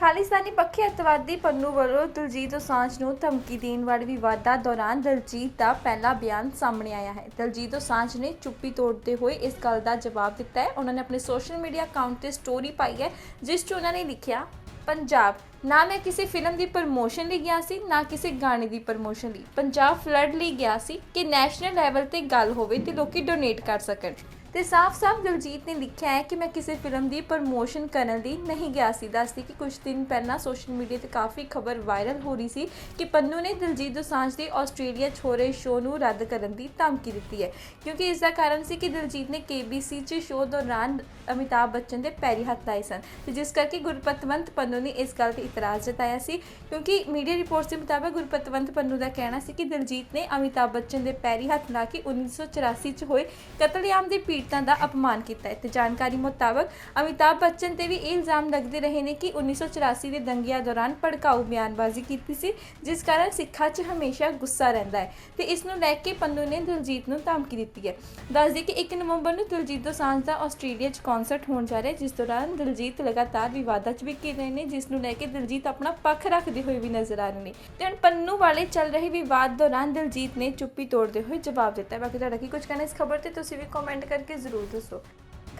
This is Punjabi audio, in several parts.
ਖਾਲਿਸਤਾਨੀ ਪੱਖੀ ਅੱਤਵਾਦੀ ਪੰਨੂ ਵੱਲੋਂ ਦਿਲਜੀਤ ਦੋਸਾਂਝ ਨੂੰ ਧਮਕੀ ਦੇਣ ਵਾਲੇ ਵਿਵਾਦਾਂ ਦੌਰਾਨ ਦਿਲਜੀਤ ਦਾ ਪਹਿਲਾ ਬਿਆਨ ਸਾਹਮਣੇ ਆਇਆ ਹੈ। ਦਿਲਜੀਤ ਦੋਸਾਂਝ ਨੇ ਚੁੱਪੀ ਤੋੜਦੇ ਹੋਏ ਇਸ ਗੱਲ ਦਾ ਜਵਾਬ ਦਿੱਤਾ ਹੈ। ਉਹਨਾਂ ਨੇ ਆਪਣੇ ਸੋਸ਼ਲ ਮੀਡੀਆ ਅਕਾਊਂਟ ਤੇ ਸਟੋਰੀ ਪਾਈ ਹੈ, ਜਿਸ 'ਚ ਉਹਨਾਂ ਨੇ ਲਿਖਿਆ, ਪੰਜਾਬ, ਨਾ ਮੈਂ ਕਿਸੇ ਫਿਲਮ ਦੀ ਪ੍ਰਮੋਸ਼ਨ ਲਈ ਗਿਆ ਸੀ, ਨਾ ਕਿਸੇ ਗਾਣੇ ਦੀ ਪ੍ਰਮੋਸ਼ਨ ਲਈ। ਪੰਜਾਬ ਫਲੱਡ ਲਈ ਗਿਆ ਸੀ ਕਿ ਨੈਸ਼ਨਲ ਲੈਵਲ ਤੇ ਗੱਲ ਹੋਵੇ ਤੇ ਲੋਕੀ ਡੋਨੇਟ ਕਰ ਸਕਣ। ਤੇ ਸਾਫ਼-ਸਾਫ਼ ਦਿਲਜੀਤ ਨੇ ਲਿਖਿਆ ਹੈ ਕਿ ਮੈਂ ਕਿਸੇ ਫਿਲਮ ਦੀ ਪ੍ਰਮੋਸ਼ਨ ਕਰਨ ਲਈ ਨਹੀਂ ਗਿਆ ਸੀ। ਦੱਸਦੀ ਕਿ ਕੁਝ ਦਿਨ ਪਹਿਲਾਂ ਸੋਸ਼ਲ ਮੀਡੀਆ ਤੇ ਕਾਫੀ ਖਬਰ ਵਾਇਰਲ ਹੋ ਰਹੀ ਸੀ ਕਿ ਪੰਨੂ ਨੇ ਦਿਲਜੀਤ ਦੋਸਾਂਝ ਦੇ ਆਸਟ੍ਰੇਲੀਆ 'ਚ ਹੋ ਰਹੇ ਸ਼ੋਅ ਨੂੰ ਰੱਦ ਕਰਨ ਦੀ ਧਮਕੀ ਦਿੱਤੀ ਹੈ। ਕਿਉਂਕਿ ਇਸ ਦਾ ਕਾਰਨ ਸੀ ਕਿ ਦਿਲਜੀਤ ਨੇ KBC 'ਚ ਸ਼ੋਅ ਦੌਰਾਨ ਅਮਿਤਾਭ ਬੱਚਨ ਦੇ ਪੈਰੀ ਹੱਥ ਲਾਏ ਸਨ। ਤੇ ਜਿਸ ਕਰਕੇ ਗੁਰਪਤਵੰਤ ਪੰਨੂ ਨੇ ਇਸ ਗੱਲ ਤੇ ਇਤਰਾਜ਼ ਜਤਾਇਆ ਸੀ। ਕਿਉਂਕਿ ਮੀਡੀਆ ਰਿਪੋਰਟਸ ਦੇ ਮੁਤਾਬਕ ਗੁਰਪਤਵੰਤ ਪੰਨੂ ਦਾ ਕਹਿਣਾ ਸੀ ਕਿ ਦਿਲਜੀਤ ਨੇ ਅਮਿਤਾਭ ਬੱਚਨ ਦੇ ਪੈਰੀ ਹੱਥ ਲਾ ਕੇ 1984 ਚ ਹੋਏ ਕਤਲੇਆਮ ਦੇ ਪੀੜਤਾਂ ਦਾ ਅਪਮਾਨ ਕੀਤਾ ਹੈ। ਤੇ ਜਾਣਕਾਰੀ ਮੁਤਾਬਕ, ਅਮਿਤਾਭ ਬੱਚਨ ਤੇ ਵੀ ਇਹ ਇਲਜ਼ਾਮ ਲੱਗਦੇ ਰਹੇ ਨੇ ਕਿ 1984 ਦੇ ਦੰਗਿਆਂ ਦੌਰਾਨ ਭੜਕਾਊ ਬਿਆਨਬਾਜ਼ੀ ਕੀਤੀ ਸੀ, ਜਿਸ ਕਾਰਨ ਸਿੱਖਾਂ 'ਚ ਹਮੇਸ਼ਾ ਗੁੱਸਾ ਰਹਿੰਦਾ ਹੈ ਤੇ ਇਸ ਨੂੰ ਲੈ ਕੇ ਪੰਨੂ ਨੇ ਦਿਲਜੀਤ ਨੂੰ ਧਮਕੀ ਦਿੱਤੀ ਹੈ। ਦੱਸਦੇ ਕਿ 1 ਨਵੰਬਰ ਨੂੰ ਦਿਲਜੀਤ ਦੋਸਾਂਝ ਦਾ ਆਸਟ੍ਰੇਲੀਆ 'ਚ ਕਨਸਰਟ ਹੋਣ ਜਾ ਰਿਹਾ ਜਿਸ ਦੌਰਾਨ ਦਿਲਜੀਤ ਲਗਾਤਾਰ ਵਿਵਾਦਾਂ 'ਚ ਵੀ ਘਿਰ ਰਹੇ ਨੇ, ਜਿਸ ਨੂੰ ਲੈ ਕੇ ਦਿਲਜੀਤ ਆਪਣਾ ਪੱਖ ਰੱਖਦੇ ਹੋਏ ਵੀ ਨਜ਼ਰ ਆ ਰਹੇ ਨੇ। ਤੇ ਹੁਣ ਪੰਨੂ ਵਾਲੇ ਚੱਲ ਰਹੇ ਵਿਵਾਦ ਦੌਰਾਨ ਦਿਲਜੀਤ ਨੇ ਚੁੱਪੀ ਤੋੜਦੇ ਹੋਏ ਜਵਾਬ ਦਿੱਤਾ ਬਾਕੀ ਤੁਹਾਡਾ ਕੀ ਕੁਝ ਕਹਿਣਾ ਇਸ ਖਬਰ ਤੇ, ਤੁਸੀਂ ਵੀ ਕਮੈਂਟ ਕਰਕੇ ਜ਼ਰੂਰ ਦੱਸੋ।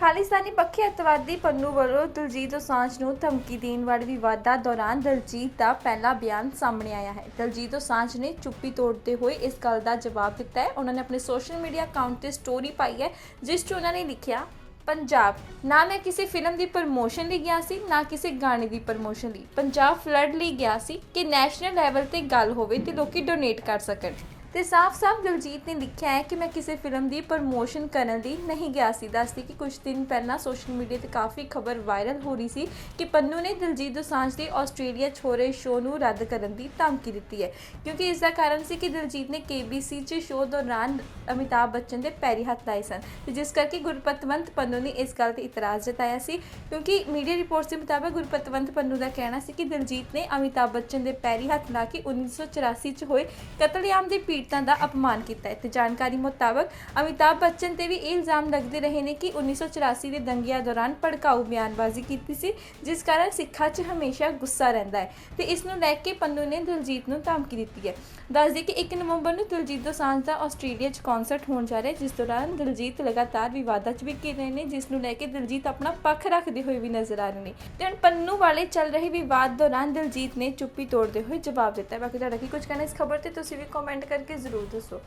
ਖਾਲਿਸਤਾਨੀ ਪੱਖੀ ਅੱਤਵਾਦੀ ਪੰਨੂ ਵੱਲੋਂ ਦਿਲਜੀਤ ਦੋਸਾਂਝ ਨੂੰ ਧਮਕੀ ਦੇਣ ਵਾਲੇ ਵਿਵਾਦਾਂ ਦੌਰਾਨ ਦਿਲਜੀਤ ਦਾ ਪਹਿਲਾ ਬਿਆਨ ਸਾਹਮਣੇ ਆਇਆ ਹੈ। ਦਿਲਜੀਤ ਦੋਸਾਂਝ ਨੇ ਚੁੱਪੀ ਤੋੜਦੇ ਹੋਏ ਇਸ ਗੱਲ ਦਾ ਜਵਾਬ ਦਿੱਤਾ ਹੈ। ਉਹਨਾਂ ਨੇ ਆਪਣੇ ਸੋਸ਼ਲ ਮੀਡੀਆ ਅਕਾਊਂਟ ਤੇ ਸਟੋਰੀ ਪਾਈ ਹੈ, ਜਿਸ 'ਚ ਉਹਨਾਂ ਨੇ ਲਿਖਿਆ, ਪੰਜਾਬ, ਨਾ ਮੈਂ ਕਿਸੇ ਫਿਲਮ ਦੀ ਪ੍ਰਮੋਸ਼ਨ ਲਈ ਗਿਆ ਸੀ, ਨਾ ਕਿਸੇ ਗਾਣੇ ਦੀ ਪ੍ਰਮੋਸ਼ਨ ਲਈ। ਪੰਜਾਬ ਫਲੱਡ ਲਈ ਗਿਆ ਸੀ ਕਿ ਨੈਸ਼ਨਲ ਲੈਵਲ ਤੇ ਗੱਲ ਹੋਵੇ ਤੇ ਲੋਕੀ ਡੋਨੇਟ ਕਰ ਸਕਣ। ਤੇ ਸਾਫ਼-ਸਾਫ਼ ਦਿਲਜੀਤ ਨੇ ਲਿਖਿਆ ਹੈ ਕਿ ਮੈਂ ਕਿਸੇ ਫਿਲਮ ਦੀ ਪ੍ਰਮੋਸ਼ਨ ਕਰਨ ਲਈ ਨਹੀਂ ਗਿਆ ਸੀ। ਦੱਸਦੀ ਕਿ ਕੁਝ ਦਿਨ ਪਹਿਲਾਂ ਸੋਸ਼ਲ ਮੀਡੀਆ ਤੇ ਕਾਫੀ ਖਬਰ ਵਾਇਰਲ ਹੋ ਰਹੀ ਸੀ ਕਿ ਪੰਨੂ ਨੇ ਦਿਲਜੀਤ ਦੋਸਾਂਝ ਦੇ ਆਸਟ੍ਰੇਲੀਆ 'ਚ ਹੋ ਰਹੇ ਸ਼ੋਅ ਨੂੰ ਰੱਦ ਕਰਨ ਦੀ ਧਮਕੀ ਦਿੱਤੀ ਹੈ। ਕਿਉਂਕਿ ਇਸ ਦਾ ਕਾਰਨ ਸੀ ਕਿ ਦਿਲਜੀਤ ਨੇ KBC 'ਚ ਸ਼ੋਅ ਦੌਰਾਨ ਅਮਿਤਾਭ ਬੱਚਨ ਦੇ ਪੈਰੀ ਹੱਥ ਲਾਏ ਸਨ ਤੇ ਜਿਸ ਕਰਕੇ ਗੁਰਪਤਵੰਤ ਪੰਨੂ ਨੇ ਇਸ ਗੱਲ ਤੇ ਇਤਰਾਜ਼ ਜਤਾਇਆ ਸੀ। ਕਿਉਂਕਿ ਮੀਡੀਆ ਰਿਪੋਰਟਸ ਦੇ ਮੁਤਾਬਕ ਗੁਰਪਤਵੰਤ ਪੰਨੂ ਦਾ ਕਹਿਣਾ ਸੀ ਕਿ ਦਿਲਜੀਤ ਨੇ ਅਮਿਤਾਭ ਬੱਚਨ ਦੇ ਪੈਰੀ ਹੱਥ ਲਾ ਕੇ 1984 ਚ ਹੋਏ ਕਤਲੇਆਮ ਦੇ ਪੀੜਤਾਂ ਦਾ ਅਪਮਾਨ ਕੀਤਾ। ਹੈ ਤੇ ਜਾਣਕਾਰੀ ਮੁਤਾਬਕ ਅਮਿਤਾਭ ਬੱਚਨ ਤੇ ਵੀ ਇਹ ਇਲਜ਼ਾਮ ਲੱਗਦੇ ਰਹੇ ਨੇ ਕਿ 1984 ਦੇ ਦੰਗਿਆਂ ਦੌਰਾਨ ਭੜਕਾਊ ਬਿਆਨਬਾਜ਼ੀ ਕੀਤੀ ਸੀ, ਜਿਸ ਕਾਰਨ ਸਿੱਖਾਂ 'ਚ ਹਮੇਸ਼ਾ ਗੁੱਸਾ ਰਹਿੰਦਾ ਹੈ ਤੇ ਇਸ ਨੂੰ ਲੈ ਕੇ ਪੰਨੂ ਨੇ ਦਿਲਜੀਤ ਨੂੰ ਧਮਕੀ ਦਿੱਤੀ ਹੈ। ਦੱਸਦੇ ਕਿ 1 ਨਵੰਬਰ ਨੂੰ ਦਿਲਜੀਤ ਦੋਸਾਂਝ ਦਾ ਆਸਟ੍ਰੇਲੀਆ 'ਚ ਕਨਸਰਟ ਹੋਣ ਜਾ ਰਿਹਾ ਜਿਸ ਦੌਰਾਨ ਦਿਲਜੀਤ ਲਗਾਤਾਰ ਵਿਵਾਦਾਂ 'ਚ ਵੀ ਘਿਰ ਰਹੇ ਨੇ, ਜਿਸ ਨੂੰ ਲੈ ਕੇ ਦਿਲਜੀਤ ਆਪਣਾ ਪੱਖ ਰੱਖਦੇ ਹੋਏ ਵੀ ਨਜ਼ਰ ਆ ਰਹੇ ਨੇ। ਤੇ ਹੁਣ ਪੰਨੂ ਵਾਲੇ ਚੱਲ ਰਹੇ ਵਿਵਾਦ ਦੌਰਾਨ ਦਿਲਜੀਤ ਨੇ ਚੁੱਪੀ ਤੋੜਦੇ ਹੋਏ ਜਵਾਬ ਦਿੱਤਾ ਬਾਕੀ ਤੁਹਾਡਾ ਕੀ ਕੁਝ ਕਹਿਣਾ ਇਸ ਖਬਰ ਤੇ, ਤੁਸੀਂ ਵੀ ਕਮੈਂਟ ਕਰਕੇ ਜ਼ਰੂਰ ਦੱਸੋ